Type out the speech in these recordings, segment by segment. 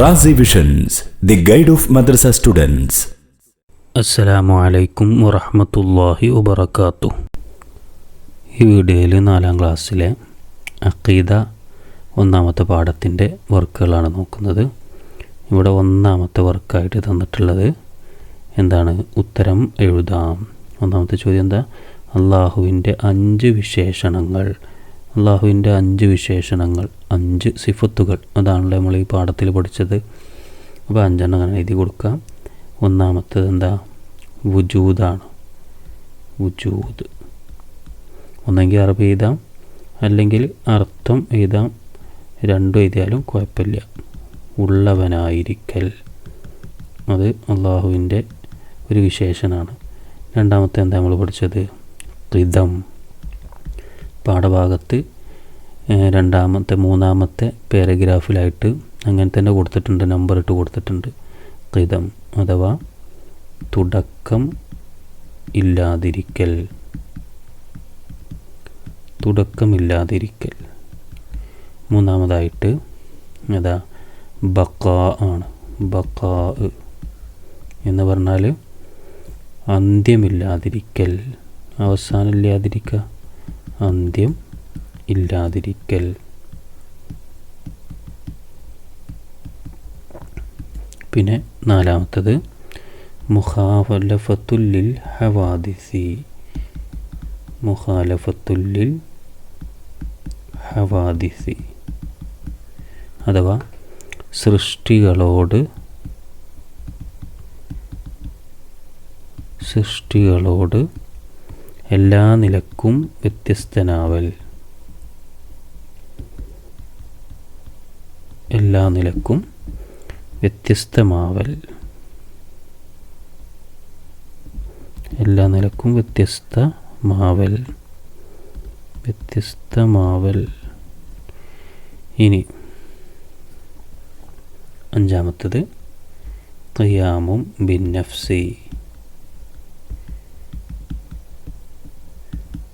Razi visions the guide of madrasa students അസ്സലാമു അലൈക്കും വറഹമത്തല്ലാഹി വബർക്കാത്തു ഈ വീഡിയോയിൽ നാലാം ക്ലാസ്സിലെ അക്കീദ ഒന്നാമത്തെ പാഠത്തിന്റെ വർക്കുകളാണ് നോക്കുന്നത്. ഇവിടെ ഒന്നാമത്തെ വർക്കായിട്ട് തന്നിട്ടുള്ളത് എന്താണ്? ഉത്തരം എഴുതാം. ഒന്നാമത്തെ ചോദ്യം എന്താ? അള്ളാഹുവിന്റെ അഞ്ച് വിശേഷണങ്ങൾ. അള്ളാഹുവിന്റെ അഞ്ച് വിശേഷണങ്ങൾ. അഞ്ച് സിഫത്തുകൾ. അതാണല്ലോ നമ്മൾ ഈ പാഠത്തിൽ പഠിച്ചത്. അപ്പോൾ അഞ്ചെണ്ണം അങ്ങനെ എഴുതി കൊടുക്കാം. ഒന്നാമത്തത് എന്താ? വുജൂദാണ്. വുജൂദ്. ഒന്നെങ്കിൽ അറബി എഴുതാം. അല്ലെങ്കിൽ അർത്ഥം എഴുതാം. രണ്ടും എഴുതിയാലും കുഴപ്പമില്ല. ഉള്ളവനായിരിക്കൽ. അത് അള്ളാഹുവിന്റെ ഒരു വിശേഷനാണ്. രണ്ടാമത്തെ എന്താ നമ്മൾ പഠിച്ചത്? ഋതം പാഠഭാഗത്ത് രണ്ടാമത്തെ മൂന്നാമത്തെ പാരഗ്രാഫിലായിട്ട് അങ്ങനെ തന്നെ കൊടുത്തിട്ടുണ്ട് നമ്പർ ഇട്ട് കൊടുത്തിട്ടുണ്ട്. കൃതം അഥവാ തുടക്കം ഇല്ലാതിരിക്കൽ. തുടക്കമില്ലാതിരിക്കൽ മൂന്നാമതായിട്ട് അതാ ബക്കാ ആണ്. ബക്കാ എന്ന് പറഞ്ഞാൽ അന്ത്യമില്ലാതിരിക്കൽ. അവസാനമില്ലാതിരിക്കുക അന്ത്യം ഇല്ലാതിരിക്കൽ. പിന്നെ നാലാമത്തത് മുഖാവലഫത്തുല്ലിൽ ഹവാദിസി. മുഖാലഫത്തുല്ലിൽ ഹവാദിസി. അഥവാ സൃഷ്ടികളോട് സൃഷ്ടികളോട് എല്ലാ നിലക്കും വ്യത്യസ്തനാവൽ. എല്ലാ നിലക്കും വ്യത്യസ്തമാവൽ. എല്ലാ നിലക്കും വ്യത്യസ്തമാവൽ. വ്യത്യസ്തമാവൽ. ഇനി അഞ്ചാമത്തത് ഖിയാമും ബിന്നഫ്സി.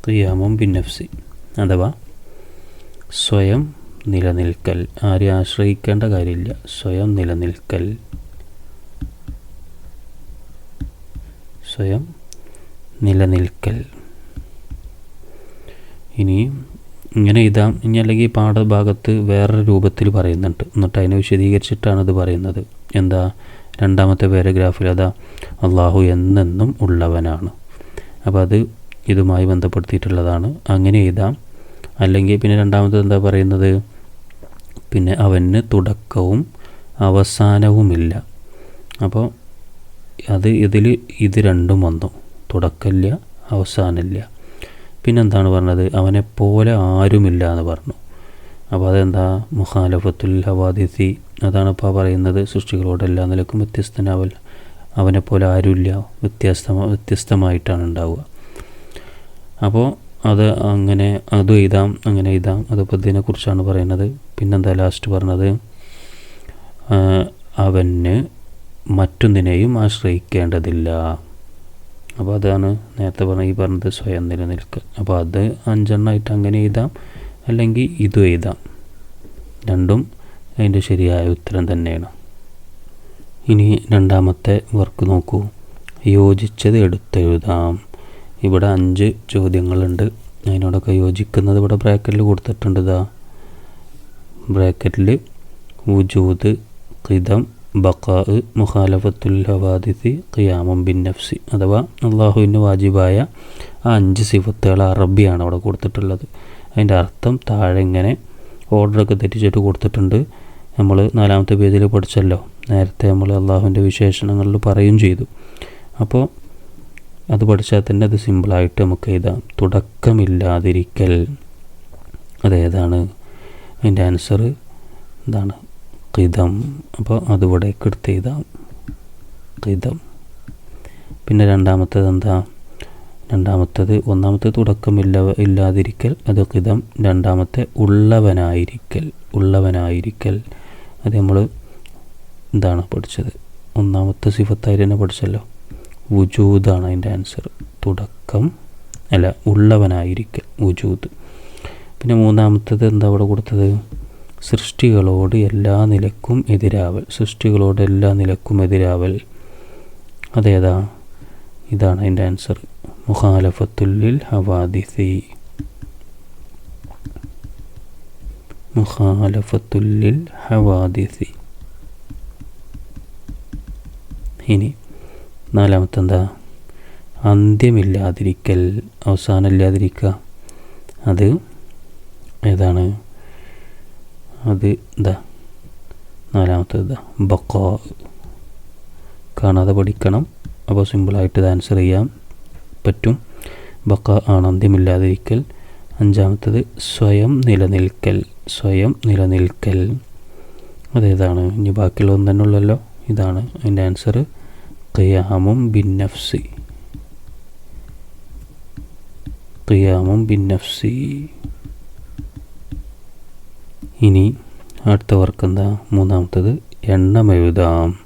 നഫ്സി ബിന്നഫ്സി അഥവാ സ്വയം നിലനിൽക്കൽ. ആരെ ആശ്രയിക്കേണ്ട കാര്യമില്ല. സ്വയം നിലനിൽക്കൽ. സ്വയം നിലനിൽക്കൽ. ഇനി ഇങ്ങനെ ഇതാം ഇനി അല്ലെങ്കിൽ ഈ പാഠഭാഗത്ത് വേറൊരു രൂപത്തിൽ പറയുന്നുണ്ട്. എന്നിട്ട് അതിനെ വിശദീകരിച്ചിട്ടാണ് ഇത് പറയുന്നത്. എന്താ? രണ്ടാമത്തെ പാരഗ്രാഫിൽ അതാ അള്ളാഹു എന്നെന്നും ഉള്ളവനാണ്. അപ്പോൾ അത് ഇതുമായി ബന്ധപ്പെടുത്തിയിട്ടുള്ളതാണ്. അങ്ങനെ എഴുതാം അല്ലെങ്കിൽ പിന്നെ രണ്ടാമത്തെ എന്താ പറയുന്നത്? പിന്നെ അവന് തുടക്കവും അവസാനവുമില്ല. അപ്പോൾ അത് ഇതിൽ ഇത് രണ്ടും വന്നു. തുടക്കമില്ല അവസാനമില്ല. പിന്നെന്താണ് പറഞ്ഞത്? അവനെപ്പോലെ ആരുമില്ല എന്ന് പറഞ്ഞു. അപ്പോൾ അതെന്താ? മുഖാലഫത്തുൽ ഹവാദിസി. അതാണ് ഇപ്പോൾ പറയുന്നത്. സൃഷ്ടികളോട് എല്ലാ നിലക്കും വ്യത്യസ്തനാവൽ അവനെപ്പോലെ ആരുമില്ല. വ്യത്യസ്ത വ്യത്യസ്തമായിട്ടാണ് ഉണ്ടാവുക. അപ്പോൾ അത് അങ്ങനെ അതും എഴുതാം അങ്ങനെ എഴുതാം. അതിപ്പോൾ ഇതിനെക്കുറിച്ചാണ് പറയുന്നത് പിന്നെന്താ ലാസ്റ്റ് പറഞ്ഞത്? അവന് മറ്റൊന്നിനെയും ആശ്രയിക്കേണ്ടതില്ല. അപ്പോൾ അതാണ് നേരത്തെ പറഞ്ഞ ഈ പറഞ്ഞത് സ്വയം നിലനിൽക്കൽ അപ്പോൾ അത് അഞ്ചെണ്ണമായിട്ട് അങ്ങനെ എഴുതാം അല്ലെങ്കിൽ ഇതും എഴുതാം. രണ്ടും അതിന്റെ ശരിയായ ഉത്തരം തന്നെയാണ്. ഇനി രണ്ടാമത്തെ വർക്ക് നോക്കൂ. യോജിച്ചത് എടുത്തെഴുതാം. ഇവിടെ അഞ്ച് ചോദ്യങ്ങളുണ്ട്. അതിനോടൊക്കെ യോജിക്കുന്നത് ഇവിടെ ബ്രാക്കറ്റിൽ കൊടുത്തിട്ടുണ്ട് ഇതാ. ബ്രാക്കറ്റിൽ വുജൂദ് ഖിദം ബക്കാ മുഖാലഫത്തുൽ ഹവാദിസി ഖിയാമം ബിൻ നഫ്സി. അഥവാ അള്ളാഹുവിന്റെ വാജിബായ ആ അഞ്ച് സിഫത്തുകൾ അറബിയാണ് അവിടെ കൊടുത്തിട്ടുള്ളത്. അതിന്റെ അർത്ഥം താഴെ ഇങ്ങനെ ഓർഡറൊക്കെ തെറ്റിച്ചിട്ട് കൊടുത്തിട്ടുണ്ട്. നമ്മൾ നാലാമത്തെ പേജിൽ പഠിച്ചല്ലോ. നേരത്തെ നമ്മൾ അള്ളാഹുവിന്റെ വിശേഷണങ്ങളിൽ പറയും ചെയ്തു. അപ്പോൾ അത് പഠിച്ചാൽ തന്നെ അത് സിമ്പിളായിട്ട് നമുക്ക് എഴുതാം. തുടക്കമില്ലാതിരിക്കൽ. അതേതാണ് അതിന്റെ ആൻസർ എന്താണ്? കിതം അപ്പോൾ അതിവിടേക്ക് എടുത്ത് എഴുതാം. കിതം പിന്നെ രണ്ടാമത്തേത് എന്താ? രണ്ടാമത്തേത് ഒന്നാമത്തെ തുടക്കമില്ല ഇല്ലാതിരിക്കൽ. അത് കിതം രണ്ടാമത്തെ ഉള്ളവനായിരിക്കൽ. ഉള്ളവനായിരിക്കൽ. അത് നമ്മൾ എന്താണ് പഠിച്ചത്. ഒന്നാമത്തെ സിഫത്തായിട്ട് തന്നെ പഠിച്ചല്ലോ. വുജൂദാണ് അതിന്റെ ആൻസർ തുടക്കം അല്ല ഉള്ളവനായിരിക്കൽ വുജൂദ്. പിന്നെ മൂന്നാമത്തത് എന്താ അവിടെ കൊടുത്തത്? സൃഷ്ടികളോട് എല്ലാ നിലക്കും എതിരാവൽ. സൃഷ്ടികളോട് എല്ലാ നിലക്കും എതിരാവൽ. അതേതാ? ഇതാണ് അതിന്റെ ആൻസർ മുഖാലഫത്തുല്ലിൽ ഹവാദിസി. മുഖാലഫത്തുല്ലിൽ ഹവാദിസി. ഇനി നാലാമത്തെ എന്താ അന്ത്യമില്ലാതിരിക്കൽ അവസാനമില്ലാതിരിക്കുക. അത് ഏതാണ്? അത് ഇതാ നാലാമത്തേത് ഇതാ ബക്കോ കാണാതെ പഠിക്കണം. അപ്പോൾ സിമ്പിളായിട്ട് ഇത് ആൻസർ ചെയ്യാൻ പറ്റും. ബക്ക ആണ് അന്ത്യമില്ലാതിരിക്കൽ. അഞ്ചാമത്തത് സ്വയം നിലനിൽക്കൽ. സ്വയം നിലനിൽക്കൽ. അതേതാണ് ഇനി ബാക്കിയുള്ള ഒന്ന് തന്നെ ഉള്ളല്ലോ. ഇതാണ് അതിന്റെ ആൻസർ ഖിയാമും ബിൻ നഫ്സി ഖിയാമും ബിൻ നഫ്സി ഇനി അടുത്ത വർക്ക് എന്താ? മൂന്നാമത്തത് എണ്ണം എഴുതാം.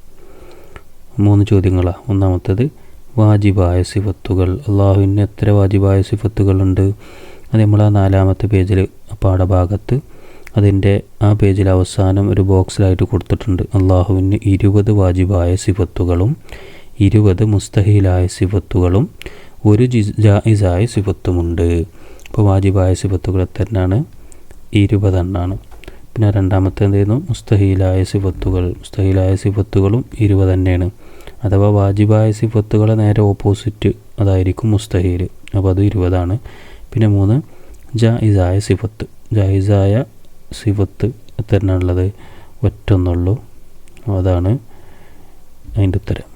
മൂന്ന് ചോദ്യങ്ങളാണ് ഒന്നാമത്തത് വാജിബായ സിഫത്തുകൾ. അള്ളാഹുവിന് എത്ര വാജിബായ സിഫത്തുകളുണ്ട്? അത് നമ്മൾ ആ നാലാമത്തെ പേജിൽ പാഠഭാഗത്ത് അതിന്റെ ആ പേജിൽ അവസാനം ഒരു ബോക്സിലായിട്ട് കൊടുത്തിട്ടുണ്ട്. അള്ളാഹുവിന് ഇരുപത് വാജിബായ സിഫത്തുകളും ഇരുപത് മുസ്തഹിലായ സിഫത്തുകളും ഒരു ജായിസായ സിഫത്തുമുണ്ട്. ഇപ്പോൾ വാജിബായ സിഫത്തുകൾ എത്രണ്ണാണ്? ഇരുപതെണ്ണാണ് പിന്നെ രണ്ടാമത്തെ എന്തായിരുന്നു മുസ്തഹീലായ സിഫത്തുകൾ. മുസ്തഹീലായ സിഫത്തുകളും ഇരുപത് തന്നെയാണ്. അഥവാ വാജിബായ സിഫത്തുകളെ നേരെ ഓപ്പോസിറ്റ് അതായിരിക്കും മുസ്തഹീൽ. അപ്പോൾ അത് ഇരുപതാണ്. പിന്നെ മൂന്ന് ജായിസായ സിഫത്ത്. ജായിസായ സിഫത്ത് എത്രയാണുള്ളത് ഒറ്റൊന്നുള്ളൂ. അതാണ് അതിന്റെ ഉത്തരം.